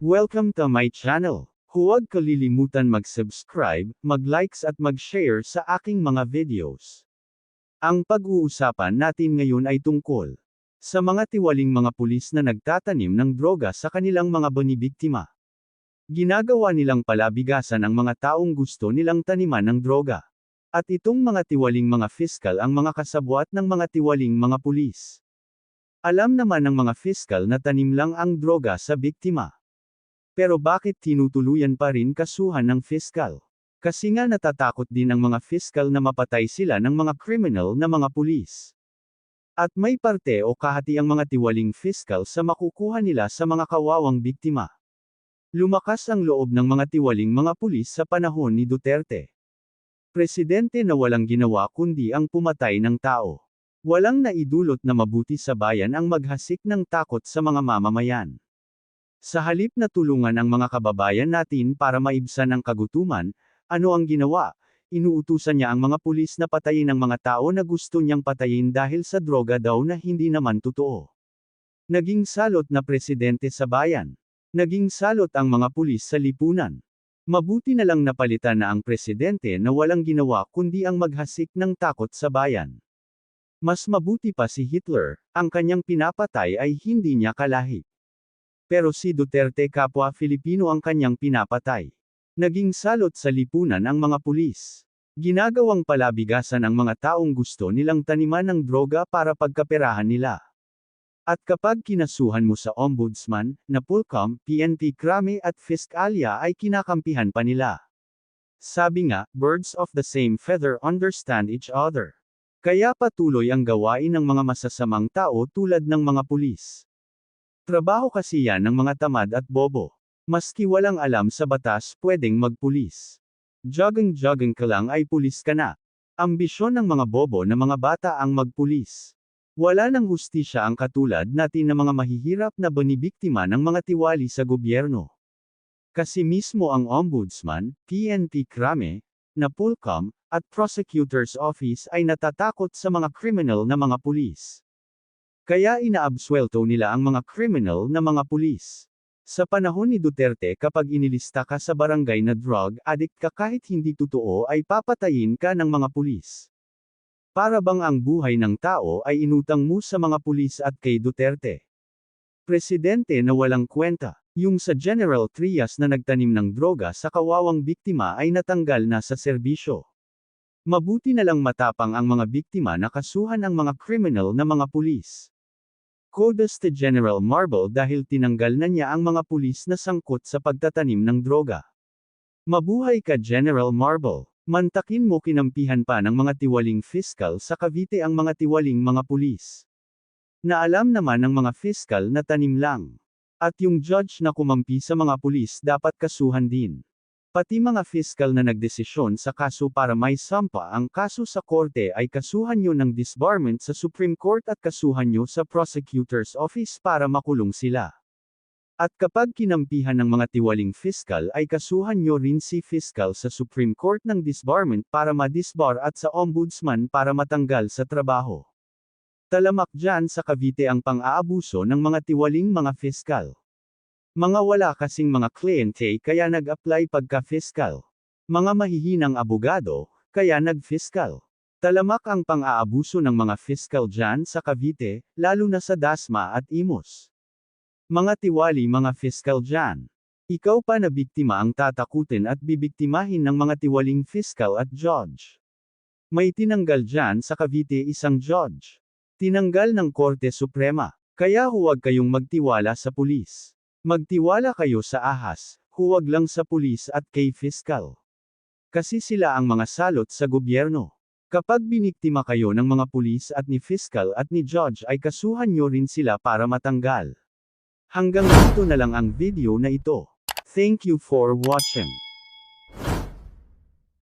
Welcome to my channel. Huwag kalilimutan mag-subscribe, mag-likes at mag-share sa aking mga videos. Ang pag-uusapan natin ngayon ay tungkol sa mga tiwaling mga pulis na nagtatanim ng droga sa kanilang mga bonibiktima. Ginagawa nilang palabigasan ang mga taong gusto nilang taniman ng droga. At itong mga tiwaling mga fiskal ang mga kasabwat ng mga tiwaling mga pulis. Alam naman ng mga fiskal na tanim lang ang droga sa biktima. Pero bakit tinutuluyan pa rin kasuhan ng fiskal? Kasi nga natatakot din ang mga fiskal na mapatay sila ng mga criminal na mga pulis. At may parte o kahati ang mga tiwaling fiskal sa makukuha nila sa mga kawawang biktima. Lumakas ang loob ng mga tiwaling mga pulis sa panahon ni Duterte. Presidente na walang ginawa kundi ang pumatay ng tao. Walang naidulot na mabuti sa bayan ang maghasik ng takot sa mga mamamayan. Sa halip na tulungan ang mga kababayan natin para maibsan ang kagutuman, ano ang ginawa? Inuutusan niya ang mga pulis na patayin ang mga tao na gusto niyang patayin dahil sa droga daw na hindi naman totoo. Naging salot na presidente sa bayan. Naging salot ang mga pulis sa lipunan. Mabuti na lang napalitan na ang presidente na walang ginawa kundi ang maghasik ng takot sa bayan. Mas mabuti pa si Hitler, ang kanyang pinapatay ay hindi niya kalahi. Pero si Duterte kapwa Filipino ang kanyang pinapatay. Naging salot sa lipunan ang mga pulis. Ginagawang palabigasan ang mga taong gusto nilang taniman ng droga para pagkaperahan nila. At kapag kinasuhan mo sa ombudsman, Napolcom, PNP Krame at Fiscalia ay kinakampihan pa nila. Sabi nga, birds of the same feather understand each other. Kaya patuloy ang gawain ng mga masasamang tao tulad ng mga pulis. Trabaho kasi yan ng mga tamad at bobo. Maski walang alam sa batas pwedeng magpulis. Jogging-jogging ka lang ay pulis ka na. Ambisyon ng mga bobo na mga bata ang magpulis. Wala nang hustisya ang katulad natin na mga mahihirap na bonibiktima ng mga tiwali sa gobyerno. Kasi mismo ang Ombudsman, PNP Krame, Napolcom, at Prosecutor's Office ay natatakot sa mga criminal na mga pulis. Kaya inaabswelto nila ang mga criminal na mga pulis. Sa panahon ni Duterte kapag inilista ka sa barangay na drug addict ka kahit hindi totoo ay papatayin ka ng mga pulis. Para bang ang buhay ng tao ay inutang mo sa mga pulis at kay Duterte. Presidente na walang kwenta, yung sa General Trias na nagtanim ng droga sa kawawang biktima ay natanggal na sa serbisyo. Mabuti na lang matapang ang mga biktima na kasuhan ang mga criminal na mga pulis. Kudos to General Marble dahil tinanggal na niya ang mga pulis na sangkot sa pagtatanim ng droga. Mabuhay ka General Marble. Mantakin mo kinampihan pa ng mga tiwaling fiskal sa Cavite ang mga tiwaling mga pulis. Na alam naman ng mga fiskal na tanim lang. At yung judge na kumampi sa mga pulis dapat kasuhan din. Pati mga fiskal na nagdesisyon sa kaso para may sampa ang kaso sa korte ay kasuhan nyo ng disbarment sa Supreme Court at kasuhan nyo sa Prosecutor's Office para makulong sila. At kapag kinampihan ng mga tiwaling fiskal ay kasuhan nyo rin si fiskal sa Supreme Court ng disbarment para ma-disbar at sa Ombudsman para matanggal sa trabaho. Talamak dyan sa Cavite ang pang-aabuso ng mga tiwaling mga fiskal. Mga wala kasing mga kliyente kaya nag-apply pagka-fiskal. Mga mahihinang abogado, kaya nag-fiskal. Talamak ang pang-aabuso ng mga fiskal dyan sa Cavite, lalo na sa Dasma at Imos. Mga tiwali mga fiskal dyan. Ikaw pa na biktima ang tatakutin at bibiktimahin ng mga tiwaling fiskal at judge. May tinanggal dyan sa Cavite isang judge. Tinanggal ng Korte Suprema. Kaya huwag kayong magtiwala sa pulis. Magtiwala kayo sa ahas, huwag lang sa pulis at kay fiskal. Kasi sila ang mga salot sa gobyerno. Kapag biniktima kayo ng mga pulis at ni fiskal at ni judge ay kasuhan nyo rin sila para matanggal. Hanggang dito na lang ang video na ito. Thank you for watching.